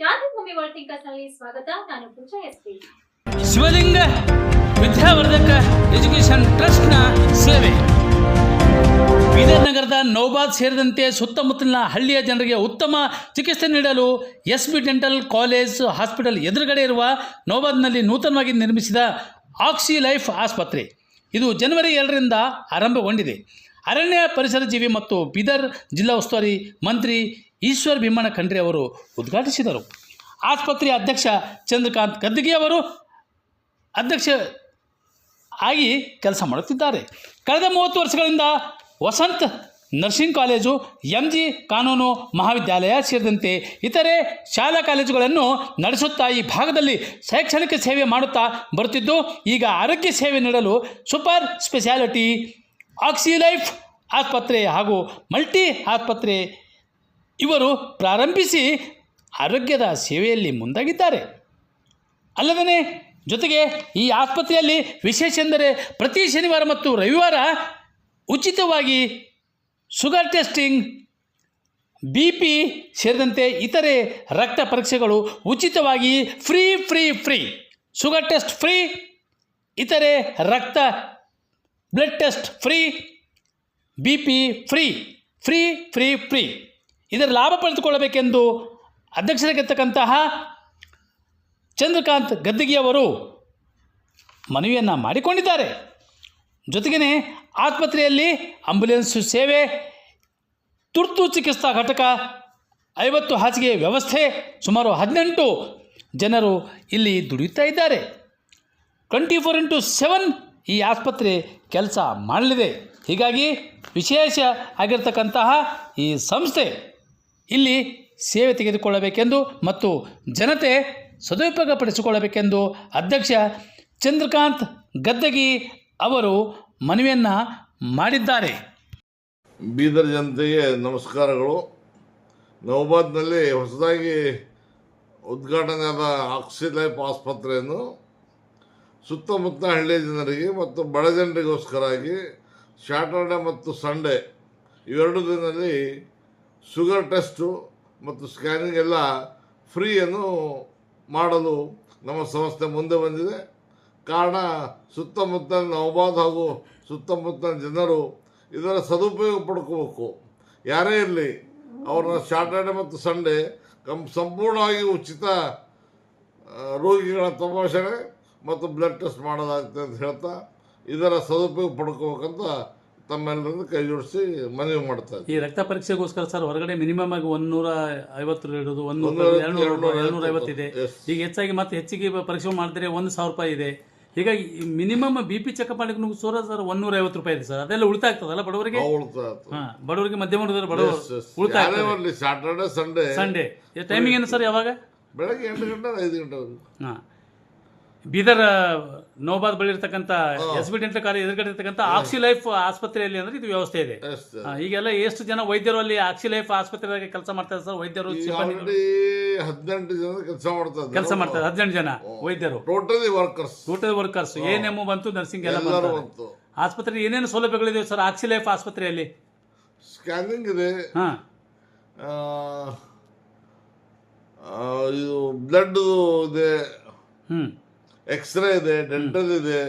ಸ್ವಾಗತ. ನಾನು ಪೂಜಾ ಎಸ್ಪಿ ಶಿವಲಿಂಗ ವಿದ್ಯಾವರ್ಧಕ ಎಜುಕೇಶನ್ ಟ್ರಸ್ಟ್ನ ಸೇವೆ. ಬೀದರ್ ನಗರದ ನೌಬಾದ್ ಸೇರಿದಂತೆ ಸುತ್ತಮುತ್ತಲಿನ ಹಳ್ಳಿಯ ಜನರಿಗೆ ಉತ್ತಮ ಚಿಕಿತ್ಸೆ ನೀಡಲು S B dental college hospital ಎದುರುಗಡೆ ಇರುವ ನೌಬಾದ್ನಲ್ಲಿ ನೂತನವಾಗಿ ನಿರ್ಮಿಸಿದ ಆಕ್ಸಿ ಲೈಫ್ ಆಸ್ಪತ್ರೆ. ಇದು ಜನವರಿ ಎರಡರಿಂದ ಆರಂಭಗೊಂಡಿದೆ. ಅರಣ್ಯ ಪರಿಸರ ಜೀವಿ ಮತ್ತು ಬೀದರ್ ಜಿಲ್ಲಾ ಉಸ್ತುವಾರಿ ಮಂತ್ರಿ ಈಶ್ವರ್ ಭೀಮಣ್ಣ ಖಂಡ್ರೆ ಅವರು ಉದ್ಘಾಟಿಸಿದರು. ಆಸ್ಪತ್ರೆಯ ಅಧ್ಯಕ್ಷ ಚಂದ್ರಕಾಂತ್ ಗದ್ದಿಗೆ ಅವರು ಅಧ್ಯಕ್ಷ ಆಗಿ ಕೆಲಸ ಮಾಡುತ್ತಿದ್ದಾರೆ. ಕಳೆದ ಮೂವತ್ತು ವರ್ಷಗಳಿಂದ Vasant nursing college M G ಕಾನೂನು ಮಹಾವಿದ್ಯಾಲಯ ಸೇರಿದಂತೆ ಇತರೆ ಶಾಲಾ ಕಾಲೇಜುಗಳನ್ನು ನಡೆಸುತ್ತಾ ಈ ಭಾಗದಲ್ಲಿ ಶೈಕ್ಷಣಿಕ ಸೇವೆ ಮಾಡುತ್ತಾ ಬರುತ್ತಿದ್ದು, ಈಗ ಆರೋಗ್ಯ ಸೇವೆ ನೀಡಲು ಸೂಪರ್ ಸ್ಪೆಷಾಲಿಟಿ ಆಕ್ಸಿಲೈಫ್ ಆಸ್ಪತ್ರೆ ಹಾಗೂ ಮಲ್ಟಿ ಆಸ್ಪತ್ರೆ ಇವರು ಪ್ರಾರಂಭಿಸಿ ಆರೋಗ್ಯದ ಸೇವೆಯಲ್ಲಿ ಮುಂದಾಗಿದ್ದಾರೆ. ಅಲ್ಲದೇ ಜೊತೆಗೆ ಈ ಆಸ್ಪತ್ರೆಯಲ್ಲಿ ವಿಶೇಷ ಎಂದರೆ ಪ್ರತಿ ಶನಿವಾರ ಮತ್ತು ರವಿವಾರ ಉಚಿತವಾಗಿ ಶುಗರ್ ಟೆಸ್ಟಿಂಗ್, ಬಿ ಪಿ ಸೇರಿದಂತೆ ಇತರೆ ರಕ್ತ ಪರೀಕ್ಷೆಗಳು ಉಚಿತವಾಗಿ free free free, sugar test free, ಇತರೆ ರಕ್ತ blood test free, B P free free free free. ಇದರ ಲಾಭ ಪಡೆದುಕೊಳ್ಳಬೇಕೆಂದು ಅಧ್ಯಕ್ಷರಾಗಿರ್ತಕ್ಕಂತಹ ಚಂದ್ರಕಾಂತ್ ಗದ್ದಿಗೆಯವರು ಮನವಿಯನ್ನು ಮಾಡಿಕೊಂಡಿದ್ದಾರೆ. ಜೊತೆಗೇ ಆಸ್ಪತ್ರೆಯಲ್ಲಿ ಆಂಬ್ಯುಲೆನ್ಸ್ ಸೇವೆ, ತುರ್ತು ಚಿಕಿತ್ಸಾ ಘಟಕ, ಐವತ್ತು ಹಾಸಿಗೆ ವ್ಯವಸ್ಥೆ ಸುಮಾರು ಹದಿನೆಂಟು ಜನರು ಇಲ್ಲಿ ದುಡಿಯುತ್ತಾ ಇದ್ದಾರೆ. ಟ್ವೆಂಟಿ ಫೋರ್ ಇಂಟು ಸೆವೆನ್ ಈ ಆಸ್ಪತ್ರೆ ಕೆಲಸ ಮಾಡಲಿದೆ. ಹೀಗಾಗಿ ವಿಶೇಷ ಆಗಿರ್ತಕ್ಕಂತಹ ಈ ಸಂಸ್ಥೆ ಇಲ್ಲಿ ಸೇವೆ ತೆಗೆದುಕೊಳ್ಳಬೇಕೆಂದು ಮತ್ತು ಜನತೆ ಸದುಪಯೋಗಪಡಿಸಿಕೊಳ್ಳಬೇಕೆಂದು ಅಧ್ಯಕ್ಷ ಚಂದ್ರಕಾಂತ್ ಗದ್ದಗಿ ಅವರು ಮನವಿಯನ್ನು ಮಾಡಿದ್ದಾರೆ. ಬೀದರ್ ಜನತೆಗೆ ನಮಸ್ಕಾರಗಳು. ನವಬಾದ್ನಲ್ಲಿ ಹೊಸದಾಗಿ ಉದ್ಘಾಟನೆಯಾದ ಆಕ್ಸಿಲೈಫ್ ಆಸ್ಪತ್ರೆಯನ್ನು ಸುತ್ತಮುತ್ತ ಹಳ್ಳಿಯ ಜನರಿಗೆ ಮತ್ತು ಬಡ ಜನರಿಗೋಸ್ಕರಾಗಿ ಸ್ಯಾಟರ್ಡೆ ಮತ್ತು ಸಂಡೇ ಇವೆರಡು ದಿನದಲ್ಲಿ ಶುಗರ್ ಟೆಸ್ಟು ಮತ್ತು ಸ್ಕ್ಯಾನಿಂಗ್ ಎಲ್ಲ ಫ್ರೀಯನ್ನು ಮಾಡಲು ನಮ್ಮ ಸಂಸ್ಥೆ ಮುಂದೆ ಬಂದಿದೆ. ಕಾರಣ ಸುತ್ತಮುತ್ತ ನವಬಾದ್ ಹಾಗೂ ಸುತ್ತಮುತ್ತ ಜನರು ಇದರ ಸದುಪಯೋಗ ಪಡ್ಕೋಬೇಕು. ಯಾರೇ ಇರಲಿ, ಅವ್ರನ್ನ ಸ್ಯಾಟರ್ಡೆ ಮತ್ತು ಸಂಡೇ ಕಂ, ಸಂಪೂರ್ಣವಾಗಿ ಉಚಿತ ರೋಗಿಗಳ ತಪಾಸಣೆ ಮತ್ತು ಬ್ಲಡ್ ಟೆಸ್ಟ್ ಮಾಡೋದಾಗುತ್ತೆ ಅಂತ ಹೇಳ್ತಾ ಇದರ ಸದುಪಯೋಗ ಪಡ್ಕೋಬೇಕಂತ ತಮ್ಮೆಲ್ಲರನ್ನು ಕೈ ಜೋಡಿಸಿ ಮನವಿ ಮಾಡ್ತಾರೆ. ಈ ರಕ್ತ ಪರೀಕ್ಷೆಗೋಸ್ಕರ ಸರ್ ಹೊರಗಡೆ ಮಿನಿಮಮ್ ಆಗಿ ಒಂದೂರ ಐವತ್ತು ಇಡೋದು ಒಂದು ಒಂದೂರ ಎರಡ್ನೂರ ಐವತ್ತಿದೆ ಈಗ ಹೆಚ್ಚಾಗಿ ಮತ್ತೆ ಹೆಚ್ಚಿಗೆ ಪರೀಕ್ಷೆ ಮಾಡಿದ್ರೆ ಒಂದು ಸಾವಿರ ರೂಪಾಯಿ ಇದೆ. ಹೀಗಾಗಿ ಮಿನಿಮಮ್ ಬಿ ಪಿ ಚೆಕಪ್ ಮಾಡ್ಲಿಕ್ಕೆ ಸೂರ ಸರ್ ಒಂದೂರ ಐವತ್ತು ರೂಪಾಯಿ ಇದೆ ಸರ್. ಅದೆಲ್ಲ ಉಳಿತಾಯ ಆಗ್ತದಲ್ಲ ಬಡವರಿಗೆ? ಉಳ್ತಾ. ಹಾ ಬಡವರಿಗೆ ಮಧ್ಯಮ ಬಡವರು ಸ್ಯಾಟರ್ಡೆ ಸಂಡೇ ಸಂಡೇ ಟೈಮಿಂಗ್ ಏನು ಸರ್ ಯಾವಾಗ? ಬೆಳಗ್ಗೆ ಎಂಟು ಗಂಟೆ ಐದು ಗಂಟೆ. ಹಾ. ಬೀದರ್ ನೋಬಾದ್ ಬಳಿ ಇರ್ತಕ್ಕಂಥ ಎಸ್ ಬಿ ಡೆಂಟಲ್ ಕಾಲೇಜ್ ಎದುರುಗಡೆ ಇರ್ತಕ್ಕಂಥ ಆಕ್ಸಿ ಲೈಫ್ ಆಸ್ಪತ್ರೆಯಲ್ಲಿ ಅಂದ್ರೆ ಇದು ವ್ಯವಸ್ಥೆ ಇದೆ. ಈಗೆಲ್ಲ ಎಷ್ಟು ಜನ ವೈದ್ಯರು ಅಲ್ಲಿ ಆಕ್ಸಿ ಲೈಫ್ ಆಸ್ಪತ್ರೆಗೆ ಕೆಲಸ ಮಾಡ್ತಾರೆ ಸರ್? ವೈದ್ಯರು ಹದಿನೆಂಟು ಜನ ಕೆಲಸ ಮಾಡ್ತಾರೆ ಕೆಲಸ ಮಾಡ್ತಾರೆ ಹದಿನೆಂಟು ಜನ ವೈದ್ಯರು. ಟೋಟಲಿ ವರ್ಕರ್ಸ್ ಟೋಟಲ್ ವರ್ಕರ್ಸ್ ಬಂತು ನರ್ಸಿಂಗ್ ಎಲ್ಲ. ಬಂತು. ಆಸ್ಪತ್ರೆ ಏನೇನು ಸೌಲಭ್ಯಗಳಿದೆ ಸರ್ ಆಕ್ಸಿ ಲೈಫ್ ಆಸ್ಪತ್ರೆಯಲ್ಲಿ? ಸ್ಕ್ಯಾನಿಂಗ್ ಇದೆ. ಹಾ. ಇದು ಬ್ಲಡ್ ಇದೆ. ಹ್ಮ್. ಎಕ್ಸ್ರೇ ಇದೆ ಡೆಂಟಲ್ ಇದೆ.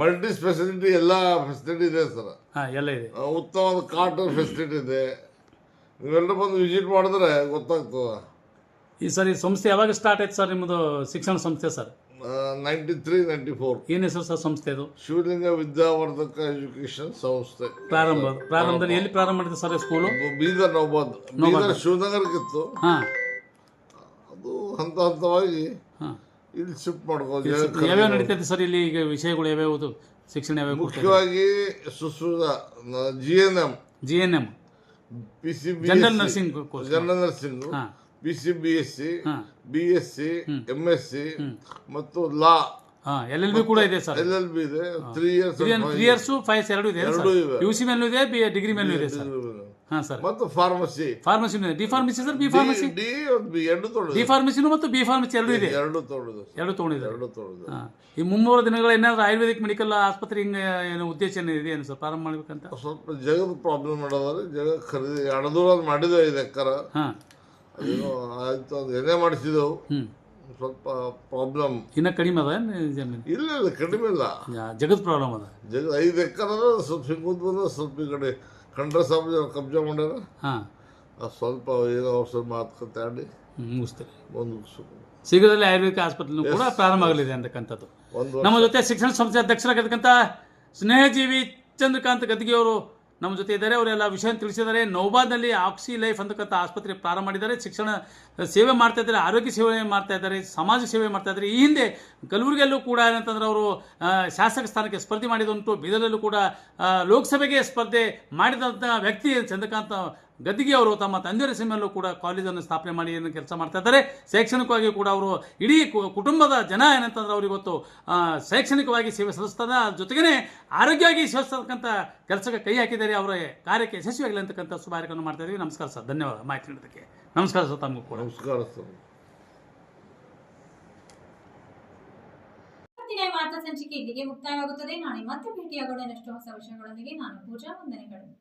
ಮಲ್ಟಿ ಸ್ಪೆಷಾಲಿಟಿ ಎಲ್ಲ ಫೆಸಿಲಿಟಿ ಇದೆ ಸರ್. ಎಲ್ಲ ಇದೆ. ಉತ್ತಮವಾದ ಕಾರ್ಟ್ ಫೆಸಿಲಿಟಿ ಇದೆ. ನೀವೆಲ್ಲ ಬಂದು ವಿಸಿಟ್ ಮಾಡಿದ್ರೆ ಗೊತ್ತಾಗ್ತದ. ಈ ಸರ್ ಈ ಸಂಸ್ಥೆ ಯಾವಾಗ ಸ್ಟಾರ್ಟ್ ಆಯ್ತು ಸರ್ ನಿಮ್ಮದು ಶಿಕ್ಷಣ ಸಂಸ್ಥೆ sir? Ninety three ninety four ಏನು ಹೆಸರು ಸರ್ ಸಂಸ್ಥೆದು ಶಿವಲಿಂಗ ವಿದ್ಯಾವರ್ಧಕ ಎಜುಕೇಶನ್ ಸಂಸ್ಥೆ. ಪ್ರಾರಂಭ ಪ್ರಾರಂಭದಲ್ಲಿ ಎಲ್ಲಿ ಪ್ರಾರಂಭ ಮಾಡಿದೆ ಸರ್ ಸ್ಕೂಲು ಬೀದರ್ ನೌಬಾದ್. ಬೀದರ್ ಶಿವನಗರಕ್ಕಿತ್ತು. ಹಾಂ. ಅದು ಹಂತ ಹಂತವಾಗಿ ಹಾ. ಇಲ್ಲಿ ಶಿಫ್ಟ್ ಮಾಡ್ಕೊಂಡು ಯಾವ್ಯಾವ ನಡೀತೈತೆ ಸರ್ ಇಲ್ಲಿ ಈಗ ವಿಷಯಗಳು ಯಾವ್ಯಾವುದು ಶಿಕ್ಷಣ ಯಾವ್ಯಾವ ಮುಖ್ಯವಾಗಿ ಸುಸೂದ G N M G N M P C B general nursing general nursing P C B S C B S C M S C ಮತ್ತು ಲಾ ಎಲ್ ಎಲ್ ಬಿ ಕೂಡ ಇದೆ ಸರ್. ಎಲ್ ಎಲ್ ಬಿ ಇದೆ. Three years three years five ಎರಡು ಇದೆ ಎರಡು ಇವೆ. U C ಮೇಲೂ ಇದೆ ಬಿ ಡಿಗ್ರಿ ಮೇಲೂ ಇದೆ ಸರ್. ಹಾ ಸರ್. ಮತ್ತು pharmacy. Pharmacy D pharmacy sir? B pharmacy D B ಎರಡು ಡಿ ತೊಳೆದು ಫಾರ್ಮಸಿನೂ ಮತ್ತು ಬಿ ಫಾರ್ಮಸಿ ಎರಡು ಇದೆ? ಎರಡು ತೊಳೆದು. ಎರಡು ತಗೊಂಡಿದ್ದಾರೆ ಎರಡು ತೊಳೆದು. ಹಾಂ. ಈ ಮುನ್ನೂರು ದಿನಗಳ ಏನಾದ್ರು ಆಯುರ್ವೇದಿಕ್ ಮೆಡಿಕಲ್ ಆಸ್ಪತ್ರೆ ಹಿಂಗೆ ಏನು ಉದ್ದೇಶ ಇದೆ ಏನು ಸರ್? ಪ್ರಾರಂಭ ಮಾಡ್ಬೇಕಂತ? ಸ್ವಲ್ಪ ಜಗದ ಪ್ರಾಬ್ಲಮ್ ಮಾಡೋದಾದ್ರೆ ಜಗ ಖರೀದಿ ಹಣದೂರ ಮಾಡಿದೆ ಐದು ಹಾಂ ಹಾ. ಅದೇನೋ ಆಯ್ತು ಅದು ಎಣ್ಣೆ ಮಾಡಿಸಿದೆವು. ಹ್ಞೂ ಸ್ವಲ್ಪ ಪ್ರಾಬ್ಲಮ್ ಇನ್ನೂ ಕಡಿಮೆ ಅದ ಜಮೀನು? ಇಲ್ಲ ಇಲ್ಲ ಕಡಿಮೆ ಇಲ್ಲ. ಜಗದ ಪ್ರಾಬ್ಲಮ್ ಅದ. ಜಗ ಐದು ಎಕರೆ ಸ್ವಲ್ಪ ಹಿಂಗುದ್ ಬಂದ್ರೆ ಸ್ವಲ್ಪ ಈ ಕಡೆ ಕಂಡ್ರೆ ಜನ ಕಬ್ಜಾ ಮಾಡ್ಯಾರ? ಹಾಂ. ಅದು ಸ್ವಲ್ಪ ಏನೋ ಔಷಧ ಮಾತುಕತೆ ಮುಗಿಸ್ತೀರಿ. ಒಂದು ಶೀಘ್ರದಲ್ಲಿ ಆಯುರ್ವೇದಿಕ ಆಸ್ಪತ್ರೆನೂ ಕೂಡ ಪ್ರಾರಂಭ ಆಗಲಿದೆ ಅಂತಕ್ಕಂಥದ್ದು ನಮ್ಮ ಜೊತೆ ಶಿಕ್ಷಣ ಸಂಸ್ಥೆ ಅಧ್ಯಕ್ಷರಾಗಿರ್ತಕ್ಕಂಥ ಸ್ನೇಹಜೀವಿ ಚಂದ್ರಕಾಂತ್ ಗದ್ಗಿ ಅವರು ನಮ್ಮ ಜೊತೆ ಇದ್ದಾರೆ. ಅವರೆಲ್ಲ ವಿಷಯ ತಿಳಿಸಿದ್ದಾರೆ. ನೌಬಾದ್ನಲ್ಲಿ ಆಕ್ಸಿ ಲೈಫ್ ಅಂತಕ್ಕಂಥ ಆಸ್ಪತ್ರೆ ಪ್ರಾರಂಭ ಮಾಡಿದ್ದಾರೆ. ಶಿಕ್ಷಣ ಸೇವೆ ಮಾಡ್ತಾ ಇದ್ದಾರೆ, ಆರೋಗ್ಯ ಸೇವೆ ಮಾಡ್ತಾ ಇದ್ದಾರೆ, ಸಮಾಜ ಸೇವೆ ಮಾಡ್ತಾ ಇದ್ದಾರೆ. ಈ ಹಿಂದೆ ಕಲಬುರಗಿಯಲ್ಲೂ ಕೂಡ ಏನಂತಂದ್ರೆ ಅವರು ಶಾಸಕ ಸ್ಥಾನಕ್ಕೆ ಸ್ಪರ್ಧೆ ಮಾಡಿದಂಟು ಬೀದರಲ್ಲೂ ಕೂಡ ಲೋಕಸಭೆಗೆ ಸ್ಪರ್ಧೆ ಮಾಡಿದಂಥ ವ್ಯಕ್ತಿ ಚಂದ್ರಕಾಂತ್ ಗದ್ದಿಗೆ ಅವರು ತಮ್ಮ ತಂದೆಯರ ಹೆಸರಿನಲ್ಲೂ ಕೂಡ ಕಾಲೇಜನ್ನು ಸ್ಥಾಪನೆ ಮಾಡಿ ಏನು ಕೆಲಸ ಮಾಡ್ತಾ ಇದ್ದಾರೆ. ಶೈಕ್ಷಣಿಕವಾಗಿ ಕೂಡ ಅವರು ಇಡೀ ಕು- ಕುಟುಂಬದ ಜನ ಏನಂತಂದ್ರೆ ಅವ್ರಿಗೆ ಇವತ್ತು ಶೈಕ್ಷಣಿಕವಾಗಿ ಸೇವೆ ಸಲ್ಲಿಸ್ತದ ಜೊತೆಗೇ ಆರೋಗ್ಯವಾಗಿ ಸೇವಿಸ್ತಕ್ಕಂಥ ಕೆಲಸಕ್ಕೆ ಕೈ ಹಾಕಿದ್ದಾರೆ. ಅವರ ಕಾರ್ಯಕ್ಕೆ ಯಶಸ್ವಿಯಾಗಲಿ ಅಂತಕ್ಕಂಥ ಶುಭಾರಯವನ್ನು ಮಾಡ್ತಾ ಇದ್ದೀವಿ. ನಮಸ್ಕಾರ ಸರ್. ಧನ್ಯವಾದ. ಮಾಹಿತಿ ನೀಡೋದಕ್ಕೆ ನಮಸ್ಕಾರ ಸರ್ ತಮಗೂ ಕೂಡ. ನಮಸ್ಕಾರ ಸರ್. ವಾರ್ತಾ ಸಂಚಿಕೆ ಇಲ್ಲಿಗೆ ಮುಕ್ತಾಯವಾಗುತ್ತದೆ. ನಾಳೆ ಮತ್ತೆ ಭೇಟಿಯಾಗೋಣ. ಇನ್ನಷ್ಟು ಹೊಸ ವಿಷಯಗಳೊಂದಿಗೆ ನಾನು ಪೂಜಾ ವಂದನೆಗಳು.